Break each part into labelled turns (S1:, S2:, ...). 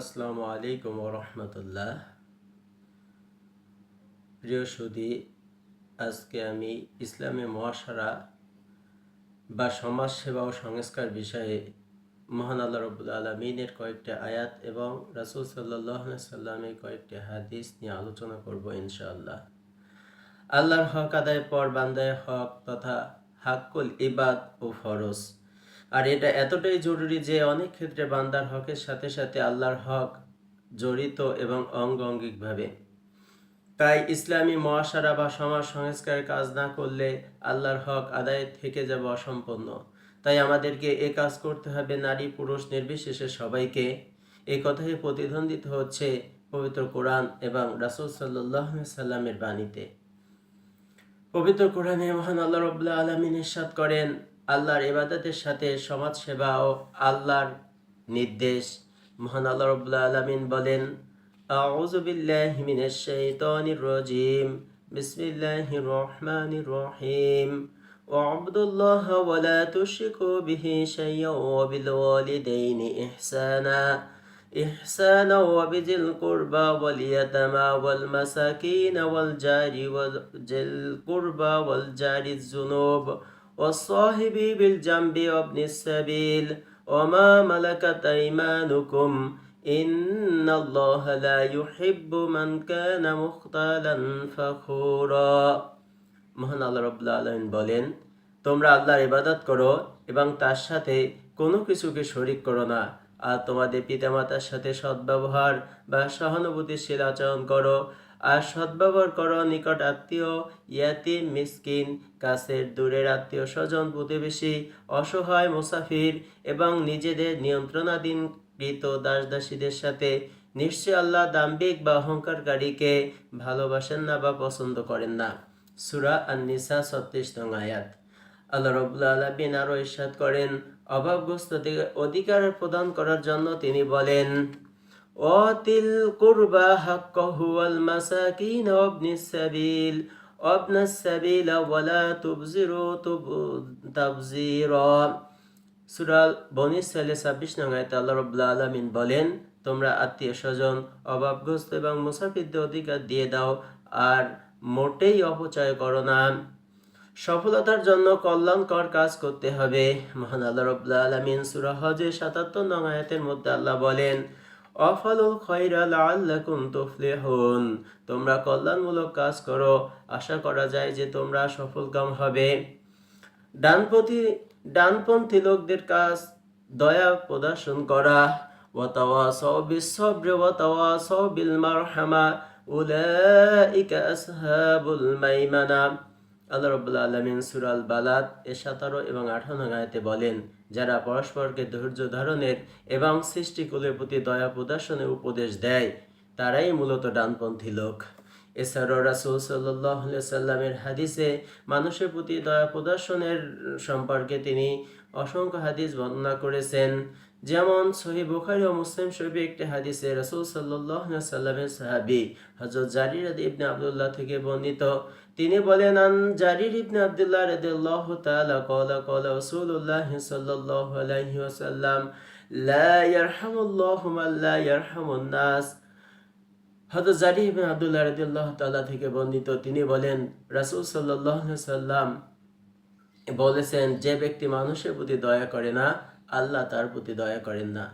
S1: আসসালামু আলাইকুম রহমতুল্লাহ প্রিয় সুদী, আজকে আমি ইসলামী মহাসারা বা সমাজ সেবা ও সংস্কার বিষয়ে মহান আল্লাহ রবুল আলমিনের কয়েকটি আয়াত এবং রাসুল সাল্লাহ সাল্লামের কয়েকটি হাদিস নিয়ে আলোচনা করব ইনশাআল্লাহ। আল্লাহর হক আদায় পর বান্দায় হক তথা হাক্কুল ইবাদ ও ফরজ। আর এটা এতটাই জরুরি যে অনেক ক্ষেত্রে বান্দার হকের সাথে সাথে আল্লাহর হক জড়িত এবং অঙ্গাঙ্গিকভাবে। তাই ইসলামী মহাসারা বা সমাজ সংস্কারের কাজ না করলে আল্লাহর হক আদায় থেকে যাবে অসম্পন্ন তাই আমাদেরকে এ কাজ করতে হবে নারী পুরুষ নির্বিশেষে সবাইকে। এই কথাই প্রতিদ্বন্দ্বিত হচ্ছে পবিত্র কোরআন এবং রাসুল সাল্লামের বাণীতে। পবিত্র কোরআনে মহান আল্লাহ রবুল্লাহ আলমিন ইরশাদ করেন আল্লাহর ইবাদতের সাথে সমাজ সেবা ও আল্লাহর নির্দেশ মহান আল্লাহ রবুল্লাহ আলমিন বলেন أعوذ بالله من الشيطان الرجيم بسم الله الرحمن الرحيم واعبدوا الله ولا تشركوا به شيئا وبالوالدين إحسانا إحسانا وبذي القربى واليتامى والمساكين والجار وذي القربى والجار الذنوب والصاحب بالجنب وابن السبيل وما ملكت أيمانكم إن الله لا يحب من كان مختالا فخورا মহান আল্লাহ রবুল্লা আলমিন বলেন তোমরা আল্লাহর ইবাদত করো এবং তার সাথে কোনো কিছুকে শরিক করো না আর তোমাদের পিতামাতার সাথে সদ্ব্যবহার বা সহানুভূতিশীল আচরণ করো আর সদ্ব্যবহার করো নিকট আত্মীয়, ইয়াতি, মিসকিন, কাছের, দূরের আত্মীয় স্বজন, প্রতিবেশী, অসহায়, মুসাফির এবং নিজেদের নিয়ন্ত্রণাধীন কৃত দাস দাসীদের সাথে নিশ্চয় আল্লাহ দাম্বিক বা অহংকারকারীকে ভালোবাসেন না বা পছন্দ করেন না। সুরা আর নিসা ছত্রিশ নং আয়াত। আল্লাহ রবুল্লা আলমিন আরও ইরশাদ করেন, অভাবগ্রস্তদের অধিকার প্রদান করার জন্য তিনি বলেন অতিল কুরবা হাক্কাহু ওয়াল মাসাকিন ওয়াবনিস সাবিল ওয়ালা তুবজিরু তুব, তাবজিরা। সূরা বনি ইসরাইলের 26 নং আয়াতে আল্লাহ রাব্বুল আলামিন বলেন, তোমরা আত্মীয় স্বজন, অভাবগ্রস্ত এবং মুসাফিরদের অধিকার দিয়ে দাও, আর মোটেই অপচয় করো না। সফলতার জন্য কল্যাণকর কাজ করতে হবে। মহান আল্লাহ রব্লা আলমিন সুরা হজের সাতাত্তর নং আয়াতের মধ্যে আল্লাহ বলেন অফালুল খৈরা লাল্লাকুম তুফলিহুন। তোমরা কল্যাণমূলক কাজ করো। আশা করা যায় যে তোমরা সফলকাম হবে। ডানপন্থী ডানপন্থী লোকদের কাজ দয়া প্রদর্শন করা। ওয়াতাওয়াসাও বিসসবর ওয়াতাওয়াসাও বিল মারহামা উলাইকা আসহাবুল মাইমানা। আল্লাহ রবুল্লা আলমিন সুরাল বালাত এ সতেরো এবং আঠারো গায়েতে বলেন যারা পরস্পরকে ধৈর্য ধারণের এবং সৃষ্টিকুলের প্রতি দয়া প্রদর্শনের উপদেশ দেয়, তারাই মূলত ডানপন্থী লোক। এছাড়াও রাসুল সাল্লাহ সাল্লামের হাদিসে মানুষের প্রতি দয়া প্রদর্শনের সম্পর্কে তিনি অসংখ্য হাদিস বর্ণনা করেছেন। যেমন সহি বুখারি ও মুসলিম শরীফে একটি হাদিসে রাসুল সাল্লাহ সাল্লামের সাহাবি হজরত জারির ইবনে আবদুল্লাহ থেকে বর্ণিত। তিনি বলেন, আন জারির ইবনে আব্দুল্লাহ রাদিয়াল্লাহু তাআলা ক্বালা ক্বালা রাসূলুল্লাহ সাল্লাল্লাহু আলাইহি লা ইয়ারহামুল্লাহু মান লা ইয়ারহামুন নাস। হযরত জারি ইবনে আব্দুল্লাহ রাদিয়াল্লাহু তাআলা থেকে বর্ণিত, তিনি বলেন, রাসুল সাল্লাল্লাহু সাল্লাম বলেছেন, যে ব্যক্তি মানুষের প্রতি দয়া করে না, আল্লাহ তার প্রতি দয়া করেন না।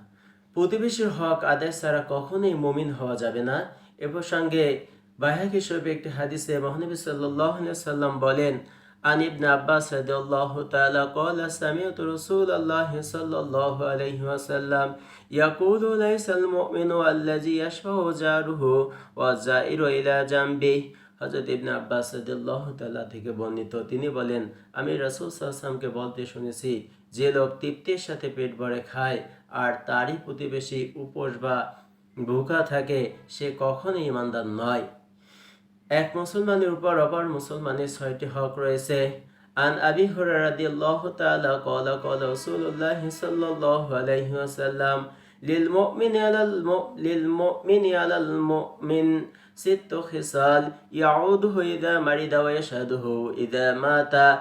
S1: প্রতিবেশীর হক আদায় ছাড়া কখনোই মমিন হওয়া যাবে না। এ প্রসঙ্গে বাহাক হিসেবে একটি হাদিসে মহানবী সাল্লাহ সাল্লাম বলেন عن ابن عباس رضي الله تعالى قال سمعت رسول الله صلى الله عليه وسلم يقول ليس المؤمن الذي يشفع جاره والزائر إلى جنبه হজরত ইবনে আব্বাস রাদিয়াল্লাহ তাআলা থেকে বর্ণিত তিনি বলেন আমি রাসূল সাল্লামকে বলতে শুনেছি যে লোক তৃপ্তির সাথে পেট ভরে খায় আর তারই প্রতিবেশী উপোস বা ভুখা থাকে সে কখনোই ইমানদার নয় এক মুসলমানের উপর অপর মুসলমানের ছয়টি হক রয়েছে আন আবি হুরায়রা রাদিয়াল্লাহু তাআলা ক্বালা ক্বালা রাসূলুল্লাহ সাল্লাল্লাহু আলাইহি ওয়াসাল্লাম লিল মুমিনি আলাল লিল মুমিনি আলাল মুমিন ست خصال يعوده إذا مرض ويشهده إذا مات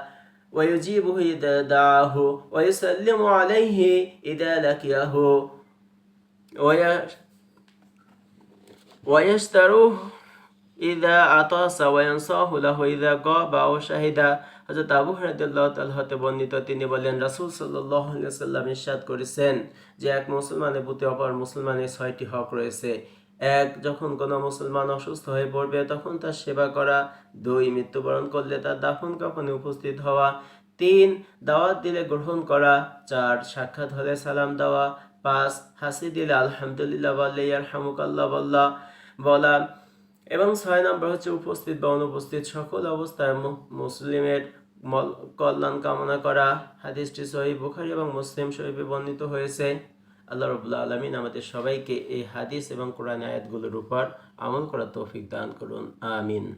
S1: ويجيبه إذا دعاه ويسلم عليه إذا لقيه وي ইদা আত সাওয়ায়ন সাহুলাহ ইদা গ বা ও শাহিদা। হজরত আবু হরদুল্লাহ তাল্লাহতে বর্ণিত, তিনি বলেন, রাসুল সাল্লাহ সাল্লাম ইসাদ করেছেন যে এক মুসলমানের প্রতি অপর মুসলমানের ছয়টি হক রয়েছে। এক, যখন কোনো মুসলমান অসুস্থ হয়ে পড়বে, তখন তার সেবা করা। দুই, মৃত্যুবরণ করলে তার দাফন কাফনে উপস্থিত হওয়া। তিন, দাওয়াত দিলে গ্রহণ করা। চার, সাক্ষাৎ হলে সালাম দেওয়া। পাঁচ, হাসি দিলে আলহামদুলিল্লাহ বল্লা, ইয়ারহামুকাল্লাহ বল্লা। বলা এবং ছয় নম্বর হচ্ছে উপস্থিত বা অনুপস্থিত সকল অবস্থায় মুসলিমের কল্যাণ কামনা করা। হাদিসটি সহি বুখারি এবং মুসলিম শরীফে বর্ণিত হয়েছে। আল্লাহ রবুল্লা আলমিন আমাদের সবাইকে এই হাদিস এবং কোরআন আয়াতগুলোর উপর আমল করার তৌফিক দান করুন। আমিন।